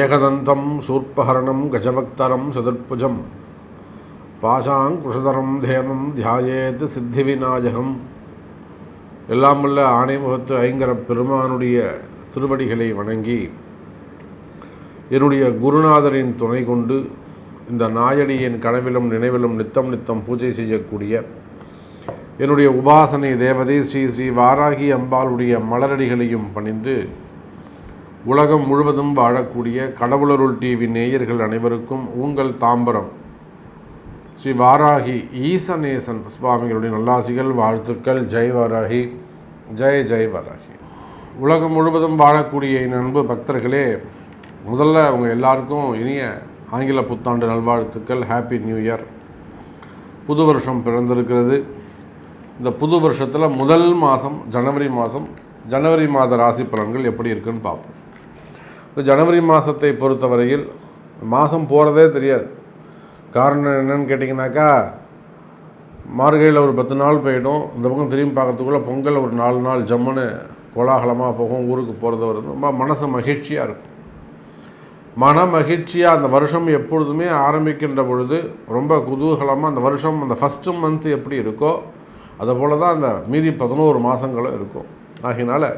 ஏகதந்தம் சூர்பஹரணம் கஜபக்தரம் சதுர்புஜம். பாசாங்குஷதரம் தேமம் தியாயேத் சித்தி விநாயகம் எல்லாம் உள்ள ஆணைமுகத்து ஐங்கர பெருமானுடைய திருவடிகளை வணங்கி என்னுடைய குருநாதரின் துணை கொண்டு இந்த நாயடியின் கனவிலும் நினைவிலும் நித்தம் நித்தம் பூஜை செய்யக்கூடிய என்னுடைய உபாசனை தேவதை ஸ்ரீ ஸ்ரீ வாராகி அம்பாளுடைய மலரடிகளையும் பணிந்து உலகம் முழுவதும் வாழக்கூடிய கடவுளருள் டிவி நேயர்கள் அனைவருக்கும் உங்கள் தாம்பரம். ஸ்ரீ வாராகி ஈசநேசன் சுவாமிகளுடைய நல்லாசிகள் வாழ்த்துக்கள். ஜெய் வாராகி ஜெய் ஜெய் வாராகி. உலகம் முழுவதும் வாழக்கூடிய என் அன்பு பக்தர்களே முதல்ல அவங்க எல்லாருக்கும் இனிய ஆங்கில புத்தாண்டு நல்வாழ்த்துக்கள். ஹாப்பி நியூ இயர் புது வருஷம் பிறந்திருக்கிறது. இந்த புது வருஷத்தில் முதல் மாதம் ஜனவரி மாதம் ஜனவரி மாத ராசி பலன்கள் எப்படி இருக்குன்னு பார்ப்போம். இந்த ஜனவரி மாதத்தை பொறுத்தவரையில் மாதம் போகிறதே தெரியாது. காரணம் என்னன்னு கேட்டிங்கனாக்கா மார்கழியில் ஒரு பத்து நாள் போயிடும். இந்த பக்கம் திரும்பி பார்க்கறதுக்குள்ளே பொங்கல் ஒரு நாலு நாள் ஜம்முன்னு கோலாகலமாக போகும் ஊருக்கு போகிறது வருது ரொம்ப மனசு மகிழ்ச்சியாக இருக்கும். மன மகிழ்ச்சியாக அந்த வருஷம் எப்பொழுதுமே ஆரம்பிக்கின்ற பொழுது ரொம்ப குதூகலமாக அந்த வருஷம் அந்த ஃபஸ்ட்டு மந்த்து எப்படி இருக்கோ அதை போல தான் அந்த மீதி பதினோரு மாதங்களும் இருக்கும். ஆகையினால்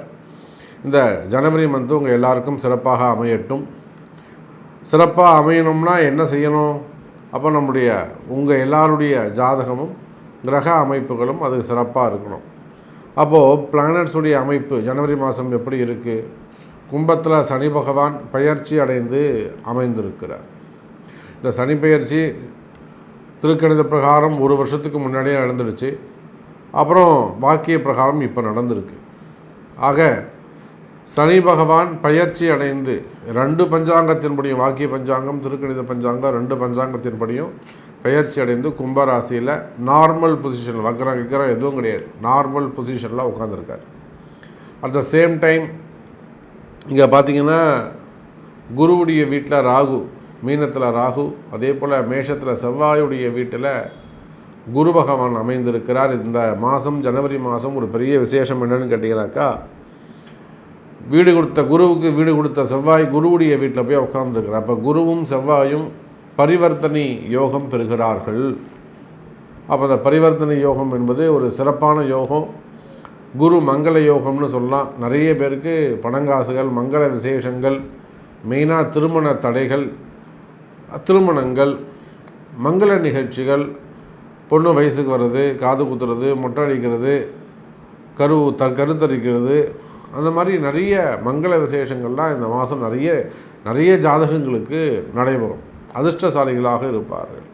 இந்த ஜனவரி மந்த்து உங்கள் எல்லாருக்கும் சிறப்பாக அமையட்டும். சிறப்பாக அமையணும்னா என்ன செய்யணும்? அப்போ நம்முடைய உங்கள் எல்லாருடைய ஜாதகமும் கிரக அமைப்புகளும் அது சிறப்பாக இருக்கணும். அப்போது பிளானட்ஸுடைய அமைப்பு ஜனவரி மாதம் எப்படி இருக்குது கும்பத்தில் சனி பகவான் பயிற்சி அடைந்து அமைந்திருக்கிறார். இந்த சனி பயிற்சி திருக்கணித பிரகாரம் ஒரு வருஷத்துக்கு முன்னாடியே நடந்துடுச்சு அப்புறம் வாக்கிய பிரகாரம் இப்போ நடந்திருக்கு. ஆக சனி பகவான் பயிற்சி அடைந்து ரெண்டு பஞ்சாங்கத்தின்படியும் வாக்கிய பஞ்சாங்கம் திருக்கணித பஞ்சாங்கம் ரெண்டு பஞ்சாங்கத்தின்படியும் பயிற்சி அடைந்து கும்பராசியில் நார்மல் பொசிஷன் வக்கரம் கிக்கரம் எதுவும் கிடையாது. நார்மல் பொசிஷனில் உட்காந்துருக்கார் அட் த சேம் டைம் இங்கே பார்த்தீங்கன்னா குருவுடைய வீட்டில் ராகு மீனத்தில் ராகு அதே போல் மேஷத்தில் செவ்வாயுடைய வீட்டில் குரு பகவான் அமைந்திருக்கிறார். இந்த மாதம் ஜனவரி மாதம் ஒரு பெரிய விசேஷம் என்னன்னு கேட்டிங்கனாக்கா வீடு கொடுத்த குருவுக்கு வீடு கொடுத்த செவ்வாய் குருவுடைய வீட்டில் போய் உட்காந்துருக்கிறார் அப்போ குருவும் செவ்வாயும் பரிவர்த்தனை யோகம் பெறுகிறார்கள். அப்போ அந்த பரிவர்த்தனை யோகம் என்பது ஒரு சிறப்பான யோகம். குரு மங்கள யோகம்னு சொல்லலாம். நிறைய பேருக்கு பணங்காசுகள் மங்கள விசேஷங்கள் மெயினாக திருமண தடைகள் திருமணங்கள் மங்கள நிகழ்ச்சிகள் பொண்ணு வயசுக்கு வர்றது காது குத்துறது மொட்டை அடிக்கிறது கரு த கருத்தரிக்கிறது அந்த மாதிரி நிறைய மங்கள விசேஷங்கள்லாம் இந்த மாதம் நிறைய நிறைய ஜாதகங்களுக்கு நடைபெறும். அதிர்ஷ்டசாலிகளாக இருப்பார்கள்.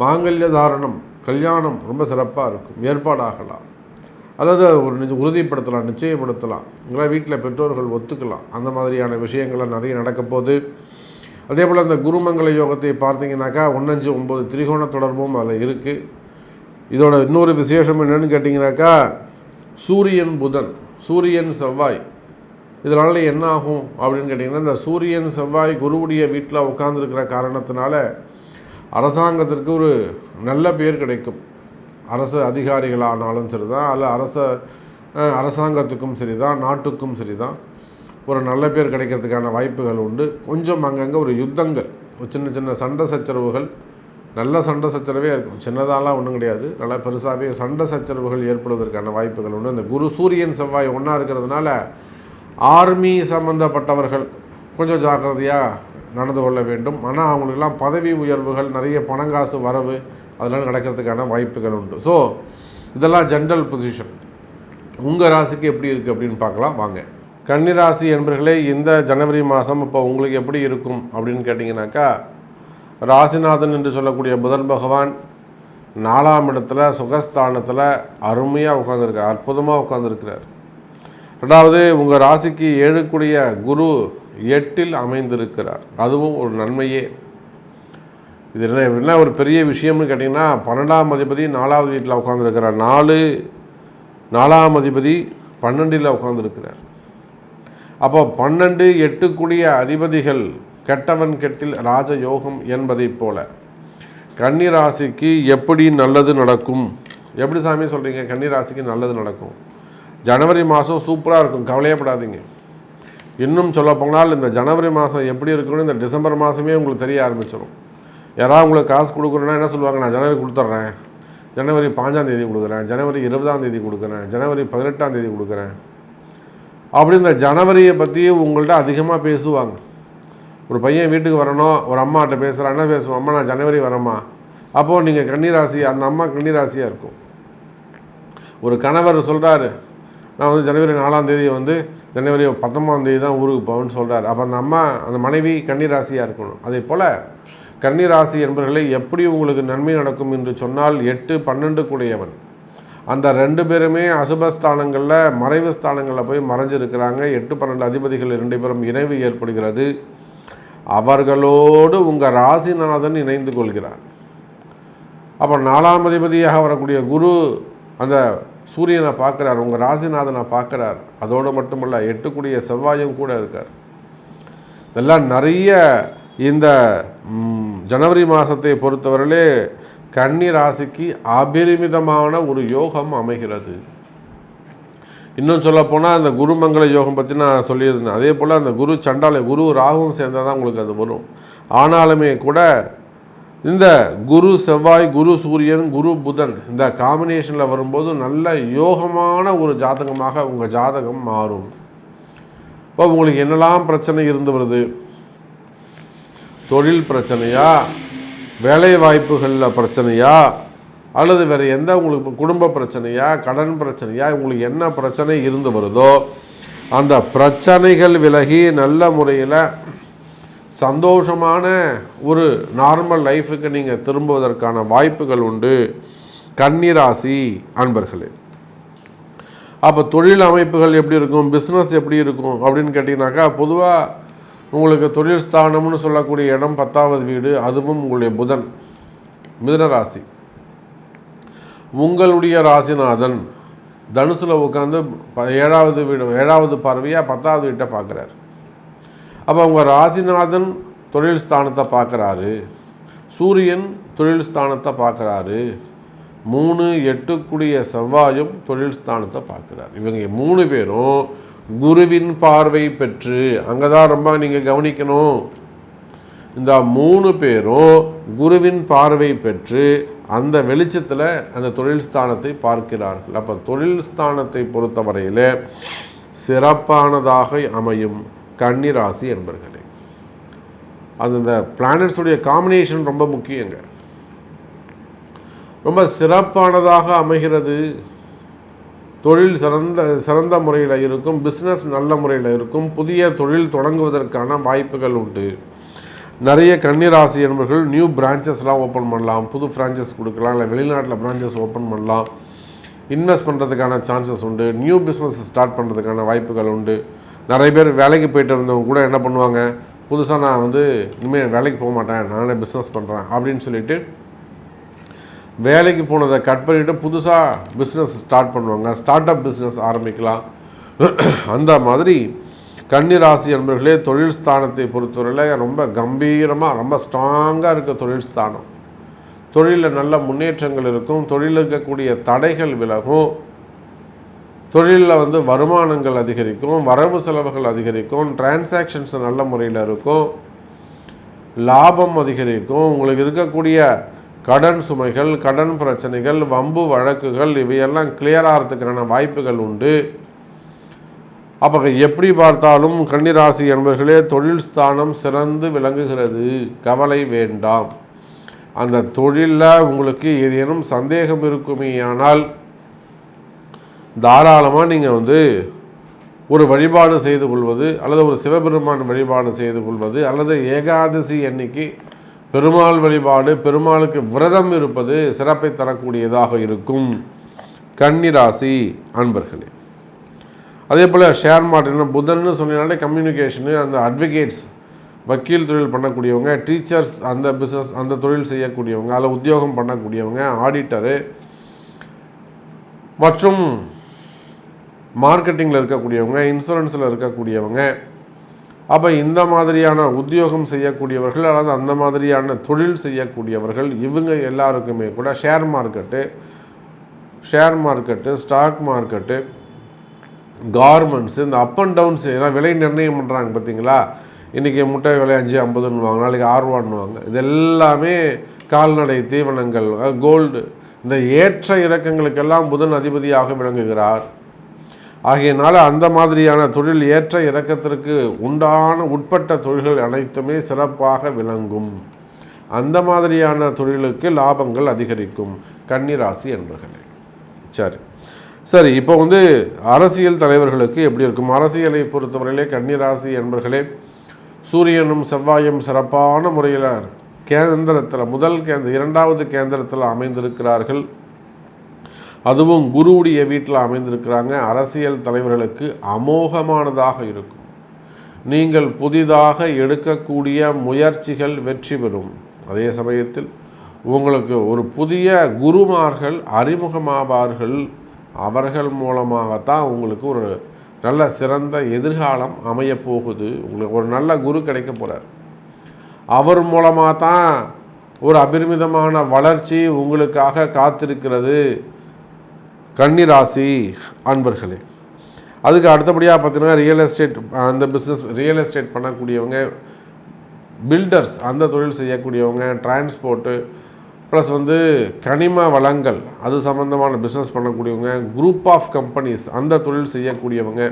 மாங்கல்ய தாரணம் கல்யாணம் ரொம்ப சிறப்பாக இருக்கும். ஏற்பாடாகலாம். அல்லது ஒரு நிஜ உறுதிப்படுத்தலாம் நிச்சயப்படுத்தலாம். உங்களால் வீட்டில் பெற்றோர்கள் ஒத்துக்கலாம். அந்த மாதிரியான விஷயங்கள்லாம் நிறைய நடக்க போகுது. அதே போல் அந்த குருமங்கல யோகத்தை பார்த்தீங்கன்னாக்கா ஒன்றஞ்சு ஒம்பது திரிகோண தொடர்பும் அதில் இருக்குது இதோட இன்னொரு விசேஷம் என்னென்னு கேட்டிங்கனாக்கா சூரியன் புதன். சூரியன் செவ்வாய். இதனால் என்ன ஆகும் அப்படின்னு கேட்டிங்கன்னா இந்த சூரியன் செவ்வாய் குருவுடைய வீட்டில் உட்காந்துருக்கிற காரணத்தினால அரசாங்கத்திற்கு ஒரு நல்ல பேர் கிடைக்கும். அரசு அதிகாரிகளானாலும் சரி தான் அல்ல அரச அரசாங்கத்துக்கும் சரி தான் நாட்டுக்கும் சரி தான் ஒரு நல்ல பேர் கிடைக்கிறதுக்கான வாய்ப்புகள் உண்டு. கொஞ்சம் அங்கங்கே ஒரு யுத்தங்கள் ஒரு சின்ன சின்ன சண்டை சச்சரவுகள் நல்ல சண்டை சச்சரவே இருக்கும். சின்னதாலாம் ஒன்றும் கிடையாது. நல்லா பெருசாகவே சண்டை சச்சரவுகள் ஏற்படுவதற்கான வாய்ப்புகள் உண்டு. இந்த குரு சூரியன் செவ்வாய் ஒன்றா இருக்கிறதுனால ஆர்மி சம்மந்தப்பட்டவர்கள் கொஞ்சம் ஜாக்கிரதையாக நடந்து கொள்ள வேண்டும். ஆனால் அவங்களுக்கெல்லாம் பதவி உயர்வுகள் நிறைய பணங்காசு வரவு அதெல்லாம் நடக்கிறதுக்கான வாய்ப்புகள் உண்டு. ஸோ இதெல்லாம் ஜென்ரல் பொசிஷன் உங்கள் ராசிக்கு எப்படி இருக்குது அப்படின்னு பார்க்கலாம். வாங்க. கன்னிராசி என்பர்களே இந்த ஜனவரி மாதம் இப்போ உங்களுக்கு எப்படி இருக்கும் அப்படின்னு கேட்டிங்கனாக்கா ராசிநாதன் என்று சொல்லக்கூடிய புதன் பகவான் நாலாம் இடத்துல சுகஸ்தானத்தில் அருமையாக உட்காந்துருக்கார் அற்புதமாக உட்காந்துருக்கிறார் ரெண்டாவது உங்கள் ராசிக்கு ஏழுக்குடைய குரு எட்டில் அமைந்திருக்கிறார். அதுவும் ஒரு நன்மையே. இது என்ன என்ன ஒரு பெரிய விஷயம்னு கேட்டிங்கன்னா பன்னெண்டாம் அதிபதி நாலாவது வீட்டில் உட்காந்துருக்கிறார் நாலு நாலாம் அதிபதி பன்னெண்டில் உட்காந்துருக்கிறார் அப்போ பன்னெண்டு எட்டுக்குடிய அதிபதிகள் கெட்டவன் கெட்டில் ராஜயோகம் என்பதைப் போல. கன்னிராசிக்கு எப்படி நல்லது நடக்கும்? எப்படி சாமி சொல்கிறீங்க கன்னிராசிக்கு நல்லது நடக்கும். ஜனவரி மாதம் சூப்பராக இருக்கும். கவலையப்படாதீங்க. இன்னும் சொல்ல போனால் இந்த ஜனவரி மாதம் எப்படி இருக்குன்னு இந்த டிசம்பர் மாதமே உங்களுக்கு தெரிய ஆரம்பிச்சிடும் யாராவது உங்களுக்கு காசு கொடுக்குறோன்னா என்ன சொல்லுவாங்க? நான் ஜனவரி கொடுத்துட்றேன். ஜனவரி பாஞ்சாம் தேதி கொடுக்குறேன். ஜனவரி இருபதாம் தேதி கொடுக்குறேன். ஜனவரி பதினெட்டாம் தேதி கொடுக்குறேன். அப்படி இந்த ஜனவரியை பற்றி உங்கள்கிட்ட அதிகமாக பேசுவாங்க. ஒரு பையன் வீட்டுக்கு வரணும் ஒரு அம்மாட்ட பேசுகிறான் என்ன பேசுவோம்? அம்மா நான் ஜனவரி வரேம்மா. அப்போது நீங்கள் கன்னிராசி அந்த அம்மா கன்னிராசியாக இருக்கும். ஒரு கணவர் சொல்கிறாரு நான் வந்து ஜனவரி நாலாம் தேதி வந்து ஜனவரி பத்தொம்பதாம் தேதி தான் ஊருக்கு போவேன்னு சொல்கிறார் அப்போ அந்த அம்மா அந்த மனைவி கன்னிராசியாக இருக்கணும். அதே போல் கன்னிராசி என்பவர்களை எப்படி உங்களுக்கு நன்மை நடக்கும் என்று சொன்னால் எட்டு பன்னெண்டு கூடியவன். அந்த ரெண்டு பேருமே அசுபஸ்தானங்களில் மறைவு ஸ்தானங்களில் போய் மறைஞ்சிருக்கிறாங்க. எட்டு பன்னெண்டு அதிபதிகள் இரண்டு பேரும் இணைவு ஏற்படுகிறது. அவர்களோடு உங்கள் ராசிநாதன் இணைந்து கொள்கிறார். அப்போ நாலாம் அதிபதியாக வரக்கூடிய குரு அந்த சூரியனை பார்க்குறார் உங்கள் ராசிநாதனை பார்க்குறார். அதோடு மட்டுமல்ல எட்டுக்குடிய செவ்வாயும் கூட இருக்கார். இதெல்லாம் நிறைய இந்த ஜனவரி மாதத்தை பொறுத்தவரையிலே கன்னி ராசிக்கு அபரிமிதமான ஒரு யோகம் அமைகிறது. இன்னும் சொல்லப்போனால் அந்த குருமங்கள யோகம் பற்றி நான் சொல்லியிருந்தேன். அதே போல் அந்த குரு சண்டாலை குரு ராகுவும் சேர்ந்தால் தான் உங்களுக்கு அது வரும். ஆனாலுமே கூட இந்த குரு செவ்வாய் குரு சூரியன் குரு புதன் இந்த காம்பினேஷனில் வரும்போது நல்ல யோகமான ஒரு ஜாதகமாக உங்கள் ஜாதகம் மாறும். இப்போ உங்களுக்கு என்னெல்லாம் பிரச்சனை இருந்து வருது? தொழில் பிரச்சனையா? வேலை வாய்ப்புகளில் பிரச்சனையா? அல்லது வேறு எந்த உங்களுக்கு குடும்ப பிரச்சனையா கடன் பிரச்சனையா உங்களுக்கு என்ன பிரச்சனை இருந்து வருதோ அந்த பிரச்சனைகள் விலகி நல்ல முறையில் சந்தோஷமான ஒரு நார்மல் லைஃபுக்கு நீங்கள் திரும்புவதற்கான வாய்ப்புகள் உண்டு. கன்னிராசி அன்பர்களே. அப்போ தொழில் அமைப்புகள் எப்படி இருக்கும்? பிஸ்னஸ் எப்படி இருக்கும்? அப்படின்னு கேட்டிங்கனாக்கா பொதுவாக உங்களுக்கு தொழில் ஸ்தானம்னு சொல்லக்கூடிய இடம் பத்தாவது வீடு அதுவும் உங்களுடைய புதன் மிதனராசி. உங்களுடைய ராசிநாதன் தனுசில் உட்காந்து ஏழாவது வீடு ஏழாவது பார்வையாக பத்தாவது வீட்டை பார்க்குறாரு அப்போ அவங்க ராசிநாதன் தொழில் ஸ்தானத்தை பார்க்குறாரு சூரியன் தொழில் ஸ்தானத்தை பார்க்குறாரு மூணு எட்டுக்குடிய செவ்வாயும் தொழில் ஸ்தானத்தை பார்க்குறாரு இவங்க மூணு பேரும் குருவின் பார்வை பெற்று அங்கே தான் ரொம்ப நீங்கள் கவனிக்கணும். இந்த மூணு பேரும் குருவின் பார்வை பெற்று அந்த வெளிச்சத்தில் அந்த தொழில் ஸ்தானத்தை பார்க்கிறார்கள். அப்போ தொழில் ஸ்தானத்தை பொறுத்தவரையில் சிறப்பானதாக அமையும் கன்னிராசி என்பர்களே. அது இந்த பிளானட்ஸுடைய காம்பினேஷன் ரொம்ப முக்கியங்க. ரொம்ப சிறப்பானதாக அமைகிறது. தொழில் சிறந்த சிறந்த முறையில் இருக்கும் பிஸ்னஸ் நல்ல முறையில் இருக்கும் புதிய தொழில் தொடங்குவதற்கான வாய்ப்புகள் உண்டு. நிறைய கன்னிராசி என்பர்கள் நியூ பிரான்ச்சஸ்லாம் ஓப்பன் பண்ணலாம். புது ஃப்ரான்ச்சஸ் கொடுக்கலாம். இல்லை வெளிநாட்டில் பிரான்ச்சஸ் ஓப்பன் பண்ணலாம். இன்வெஸ்ட் பண்ணுறதுக்கான சான்சஸ் உண்டு. நியூ பிஸ்னஸ் ஸ்டார்ட் பண்ணுறதுக்கான வாய்ப்புகள் உண்டு. நிறைய பேர் வேலைக்கு போயிட்டு இருந்தவங்க கூட என்ன பண்ணுவாங்க? புதுசாக நான் வந்து இனிமேல் வேலைக்கு போக மாட்டேன். நானே பிஸ்னஸ் பண்ணுறேன் அப்படின்னு சொல்லிட்டு வேலைக்கு போனதை கட் பண்ணிவிட்டு புதுசாக பிஸ்னஸ் ஸ்டார்ட் பண்ணுவாங்க. ஸ்டார்ட் அப் பிஸ்னஸ் ஆரம்பிக்கலாம். அந்த மாதிரி கன்னிராசி என்பர்களே தொழில் ஸ்தானத்தை பொறுத்தவரையில் ரொம்ப கம்பீரமாக ரொம்ப ஸ்ட்ராங்காக இருக்க தொழில் ஸ்தானம். தொழிலில் நல்ல முன்னேற்றங்கள் இருக்கும். தொழிலில் இருக்கக்கூடிய தடைகள் விலகும். தொழிலில் வந்து வருமானங்கள் அதிகரிக்கும். வரவு செலவுகள் அதிகரிக்கும். டிரான்சாக்ஷன்ஸ் நல்ல முறையில் இருக்கும். லாபம் அதிகரிக்கும். உங்களுக்கு இருக்கக்கூடிய கடன் சுமைகள் கடன் பிரச்சனைகள் வம்பு வழக்குகள் இவையெல்லாம் கிளியர் ஆகிறதுக்கான வாய்ப்புகள் உண்டு. அப்போ எப்படி பார்த்தாலும் கன்னிராசி என்பர்களே தொழில் ஸ்தானம் சிறந்து விளங்குகிறது. கவலை வேண்டாம். அந்த தொழிலில் உங்களுக்கு ஏதேனும் சந்தேகம் இருக்குமேயானால் தாராளமாக நீங்கள் வந்து ஒரு வழிபாடு செய்து கொள்வது அல்லது ஒரு சிவபெருமான் வழிபாடு செய்து கொள்வது அல்லது ஏகாதசி அன்னைக்கு பெருமாள் வழிபாடு பெருமாளுக்கு விரதம் இருப்பது சிறப்பை தரக்கூடியதாக இருக்கும். கன்னிராசி அன்பர்களே. அதே போல் ஷேர் மார்க்கெட்னா புதன்னு சொன்னாலே கம்யூனிகேஷனு அந்த அட்வொகேட்ஸ் வக்கீல் தொழில் பண்ணக்கூடியவங்க டீச்சர்ஸ் அந்த பிஸ்னஸ் அந்த தொழில் செய்யக்கூடியவங்க அதில் உத்தியோகம் பண்ணக்கூடியவங்க ஆடிட்டரு மற்றும் மார்க்கெட்டிங்கில் இருக்கக்கூடியவங்க இன்சூரன்ஸில் இருக்கக்கூடியவங்க அப்போ இந்த மாதிரியான உத்தியோகம் செய்யக்கூடியவர்கள் அல்லது அந்த மாதிரியான தொழில் செய்யக்கூடியவர்கள் இவங்க எல்லாருக்குமே கூட share market share market stock market garments இந்த அப் அண்ட் டவுன்ஸ் ஏன்னா விலை நிர்ணயம் பண்ணுறாங்க பார்த்தீங்களா? இன்றைக்கி முட்டை விலை அஞ்சு ஐம்பதுன்னுவாங்க நாளைக்கு ஆறுவான்னுவாங்க இது எல்லாமே கால்நடை தீவனங்கள் கோல்டு இந்த ஏற்ற இறக்கங்களுக்கெல்லாம் புதன் அதிபதியாக விளங்குகிறார். ஆகையினால அந்த மாதிரியான தொழில் ஏற்ற இறக்கத்திற்கு உண்டான உட்பட்ட தொழில்கள் அனைத்துமே சிறப்பாக விளங்கும். அந்த மாதிரியான தொழிலுக்கு லாபங்கள் அதிகரிக்கும். கன்னிராசி என்பர்களே. சரி. சரி இப்போ வந்து அரசியல் தலைவர்களுக்கு எப்படி இருக்கும்? அரசியலை பொறுத்தவரையிலே கன்னிராசி என்பர்களே சூரியனும் செவ்வாயும் சிறப்பான முறையில் கேந்திரத்தில் முதல் கேந்திர இரண்டாவது கேந்திரத்தில் அமைந்திருக்கிறார்கள். அதுவும் குருவுடைய வீட்டில் அமைந்திருக்கிறாங்க. அரசியல் தலைவர்களுக்கு அமோகமானதாக இருக்கும். நீங்கள் புதிதாக எடுக்கக்கூடிய முயற்சிகள் வெற்றி பெறும். அதே சமயத்தில் உங்களுக்கு ஒரு புதிய குருமார்கள் அறிமுகமாவார்கள். அவர்கள் மூலமாகத்தான் உங்களுக்கு ஒரு நல்ல சிறந்த எதிர்காலம் அமையப்போகுது. உங்களுக்கு ஒரு நல்ல குரு கிடைக்க போகிறார் அவர் மூலமாக தான் ஒரு அபரிமிதமான வளர்ச்சி உங்களுக்காக காத்திருக்கிறது. கன்னிராசி அன்பர்களே அதுக்கு அடுத்தபடியாக பார்த்தீங்கன்னா ரியல் எஸ்டேட் அந்த பிஸ்னஸ் ரியல் எஸ்டேட் பண்ணக்கூடியவங்க பில்டர்ஸ் அந்த தொழில் செய்யக்கூடியவங்க டிரான்ஸ்போர்ட்டு ப்ளஸ் வந்து கனிம வளங்கள் அது சம்மந்தமான பிஸ்னஸ் பண்ணக்கூடியவங்க குரூப் ஆஃப் கம்பெனிஸ் அந்த தொழில் செய்யக்கூடியவங்க.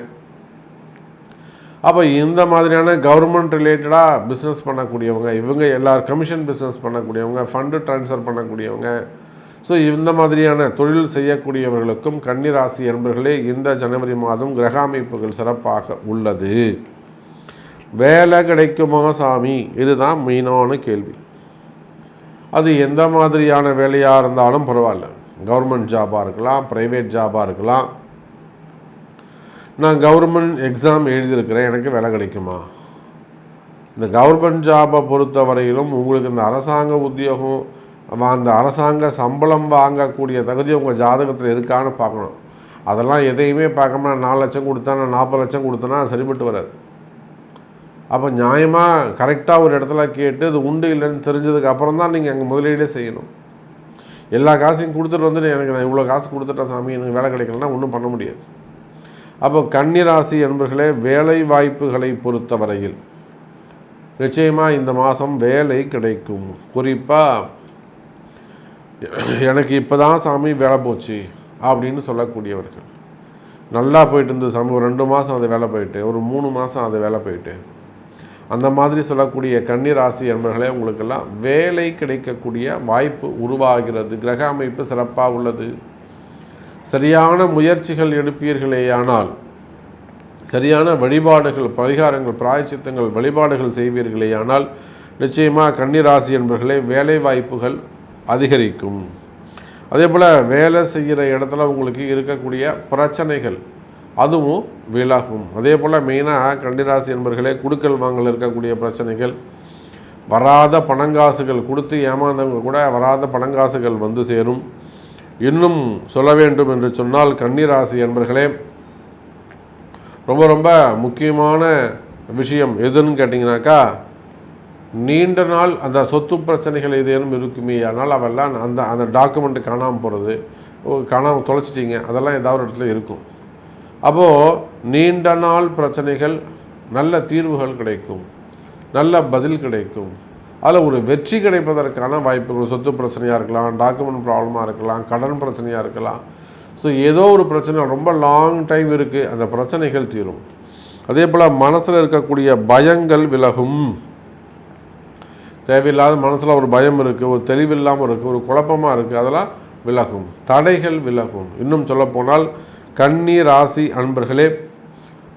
அப்போ இந்த மாதிரியான கவர்மெண்ட் ரிலேட்டடாக பிஸ்னஸ் பண்ணக்கூடியவங்க இவங்க எல்லார் கமிஷன் பிஸ்னஸ் பண்ணக்கூடியவங்க ஃபண்டு ட்ரான்ஸ்ஃபர் பண்ணக்கூடியவங்க. ஸோ இந்த மாதிரியான தொழில் செய்யக்கூடியவர்களுக்கும் கன்னிராசி என்பர்களே இந்த ஜனவரி மாதம் கிரக அமைப்புகள் சிறப்பாக உள்ளது. வேலை கிடைக்குமா சாமி? இதுதான் மெயினான கேள்வி. அது எந்த மாதிரியான வேலையாக இருந்தாலும் பரவாயில்ல. கவர்மெண்ட் ஜாபாக இருக்கலாம் ப்ரைவேட் ஜாபாக இருக்கலாம். நான் கவர்மெண்ட் எக்ஸாம் எழுதியிருக்கிறேன் எனக்கு வேலை கிடைக்குமா? இந்த கவர்மெண்ட் ஜாபை பொறுத்த வரையிலும் உங்களுக்கு இந்த அரசாங்க உத்தியோகம் அந்த அரசாங்க சம்பளம் வாங்கக்கூடிய தகுதி உங்கள் ஜாதகத்தில் இருக்கான்னு பார்க்கணும். அதெல்லாம் எதையுமே பார்க்காம நாலு லட்சம் கொடுத்தா நான் நாற்பது லட்சம் கொடுத்தேன்னா சரிப்பட்டு வராது. அப்போ நியாயமாக கரெக்டாக ஒரு இடத்துல கேட்டு அது உண்டு இல்லைன்னு தெரிஞ்சதுக்கு அப்புறம் தான் நீங்கள் அங்கே முதலீடே செய்யணும். எல்லா காசையும் கொடுத்துட்டு வந்து எனக்கு நான் இவ்வளோ காசு கொடுத்துட்டேன் சாமி எனக்கு வேலை கிடைக்கலன்னா ஒன்றும் பண்ண முடியாது. அப்போ கன்னிராசி என்பர்களே வேலை வாய்ப்புகளை பொறுத்தவரையில் நிச்சயமாக இந்த மாதம் வேலை கிடைக்கும். குறிப்பாக எனக்கு இப்போ தான் சாமி வேலை போச்சு அப்படின்னு சொல்லக்கூடியவர்கள். நல்லா போயிட்டு இருந்தது சாமி ஒரு ரெண்டு மாதம் அது வேலை போயிட்டு ஒரு மூணு மாதம் அது வேலை போயிட்டு. அந்த மாதிரி சொல்லக்கூடிய கன்னிராசி என்பர்களே உங்களுக்கெல்லாம் வேலை கிடைக்கக்கூடிய வாய்ப்பு உருவாகிறது. கிரக அமைப்பு சிறப்பாக உள்ளது. சரியான முயற்சிகள் எடுப்பீர்களேயானால் சரியான வழிபாடுகள் பரிகாரங்கள் பிராயச்சித்தங்கள் வழிபாடுகள் செய்வீர்களேயானால் நிச்சயமாக கன்னிராசி என்பர்களே வேலை வாய்ப்புகள் அதிகரிக்கும். அதே போல் வேலை செய்கிற இடத்துல உங்களுக்கு இருக்கக்கூடிய பிரச்சனைகள் அதுவும் விலகும் அதே போல் மெயினாக கண்டிராசி என்பர்களே குடுக்கல் வாங்கல் இருக்கக்கூடிய பிரச்சனைகள் வராத பணங்காசுகள் கொடுத்து ஏமாந்தவங்க கூட வராத பணங்காசுகள் வந்து சேரும். இன்னும் சொல்ல வேண்டும் என்று சொன்னால் கன்னிராசி என்பர்களே ரொம்ப ரொம்ப முக்கியமான விஷயம் எதுன்னு கேட்டிங்கனாக்கா நீண்ட நாள் அந்த சொத்து பிரச்சனைகள் ஏதேனும் இருக்குமே ஆனால் அவெல்லாம் அந்த அந்த டாக்குமெண்ட்டு காணாமல் போகிறது காணாமல் தொலைச்சிட்டிங்க அதெல்லாம் ஏதாவது ஒரு இடத்துல இருக்கும். அப்போது நீண்ட நாள் பிரச்சனைகள் நல்ல தீர்வுகள் கிடைக்கும் நல்ல பதில் கிடைக்கும். அதில் ஒரு வெற்றி கிடைப்பதற்கான வாய்ப்புகள் சொத்து பிரச்சனையாக இருக்கலாம் டாக்குமெண்ட் ப்ராப்ளமாக இருக்கலாம் கடன் பிரச்சனையாக இருக்கலாம். ஸோ ஏதோ ஒரு பிரச்சனை ரொம்ப லாங் டைம் இருக்குது அந்த பிரச்சனைகள் தீரும். அதே போல் மனசில் இருக்கக்கூடிய பயங்கள் விலகும். தேவையில்லாத மனசில் ஒரு பயம் இருக்குது ஒரு தெளிவில்லாமல் இருக்குது ஒரு குழப்பமாக இருக்குது அதெல்லாம் விலகும். தடைகள் விலகும். இன்னும் சொல்லப்போனால் கன்னி ராசி அன்பர்களே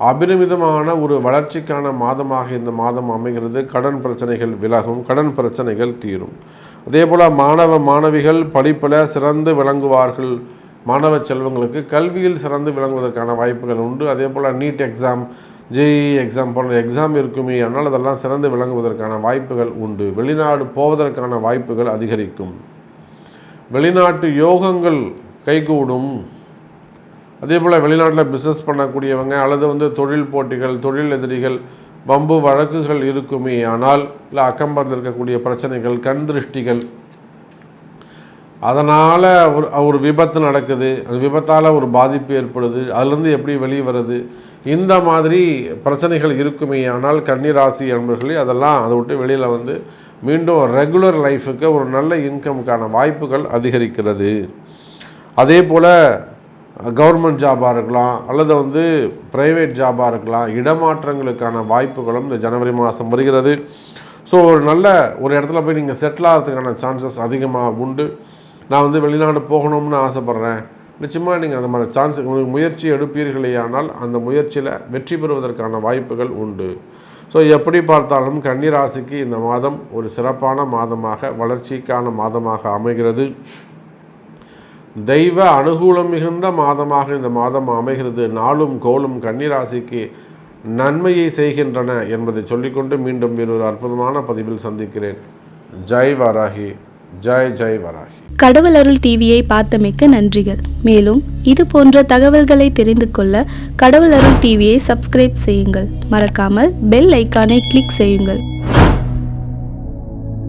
அபரிமிதமான ஒரு வளர்ச்சிக்கான மாதமாக இந்த மாதம் அமைகிறது. கடன் பிரச்சனைகள் விலகும் கடன் பிரச்சனைகள் தீரும். அதே போல் மாணவ மாணவிகள் படிப்பில் சிறந்து விளங்குவார்கள். மாணவ செல்வங்களுக்கு கல்வியில் சிறந்து விளங்குவதற்கான வாய்ப்புகள் உண்டு. அதே போல் நீட் எக்ஸாம் ஜேஇ எக்ஸாம் போன்ற எக்ஸாம் இருக்குமே அதனால் அதெல்லாம் சிறந்து விளங்குவதற்கான வாய்ப்புகள் உண்டு. வெளிநாடு போவதற்கான வாய்ப்புகள் அதிகரிக்கும். வெளிநாட்டு யோகங்கள் கைகூடும். அதே போல் வெளிநாட்டில் பிஸ்னஸ் பண்ணக்கூடியவங்க அல்லது வந்து தொழில் போட்டிகள் தொழில் எதிரிகள் வம்பு வழக்குகள் இருக்குமே ஆனால் இல்லை அக்கம்பரத்தில் இருக்கக்கூடிய பிரச்சனைகள் கண் திருஷ்டிகள் அதனால் ஒரு ஒரு விபத்து நடக்குது. அந்த விபத்தால் ஒரு பாதிப்பு ஏற்படுது. அதுலேருந்து எப்படி வெளியே வருது இந்த மாதிரி பிரச்சனைகள் இருக்குமே ஆனால் கன்னிராசி அன்பர்களே அதெல்லாம் அதை விட்டு வெளியில் வந்து மீண்டும் ரெகுலர் லைஃபுக்கு ஒரு நல்ல இன்கமுக்கான வாய்ப்புகள் அதிகரிக்கிறது. அதே போல் கவர்மெண்ட் ஜாபாக இருக்கலாம் அல்லது வந்து ப்ரைவேட் ஜாபாக இருக்கலாம் இடமாற்றங்களுக்கான வாய்ப்புகளும் இந்த ஜனவரி மாதம் வருகிறது. ஸோ ஒரு நல்ல ஒரு இடத்துல போய் நீங்கள் செட்டில் ஆகிறதுக்கான சான்சஸ் அதிகமாக உண்டு. நான் வந்து வெளிநாடு போகணும்னு ஆசைப்பட்றேன். நிச்சயமாக நீங்கள் அந்த மாதிரி சான்ஸ் உங்களுக்கு முயற்சி எடுப்பீர்களேயானால் அந்த முயற்சியில் வெற்றி பெறுவதற்கான வாய்ப்புகள் உண்டு. ஸோ எப்படி பார்த்தாலும் கன்னிராசிக்கு இந்த மாதம் ஒரு சிறப்பான மாதமாக வளர்ச்சிக்கான மாதமாக அமைகிறது. தெய்வ அனுகூலம் மிகுந்த மாதமாக இந்த மாதம் அமைகிறது. நாளும் கோளும் கன்னிராசிக்கு நன்மையை செய்கின்றன என்பதை சொல்லிக்கொண்டு மீண்டும் வேறொரு அற்புதமான பதிவில் சந்திக்கிறேன். ஜெய் வராகி ஜெய் ஜெய் வராகி. கடவுள் அருள் டிவியை பார்த்தமைக்க நன்றிகள். மேலும் இது போன்ற தகவல்களை தெரிந்து கொள்ள கடவுள் அருள் டிவியை சப்ஸ்கிரைப் செய்யுங்கள். மறக்காமல் பெல் ஐக்கானை கிளிக் செய்யுங்கள்.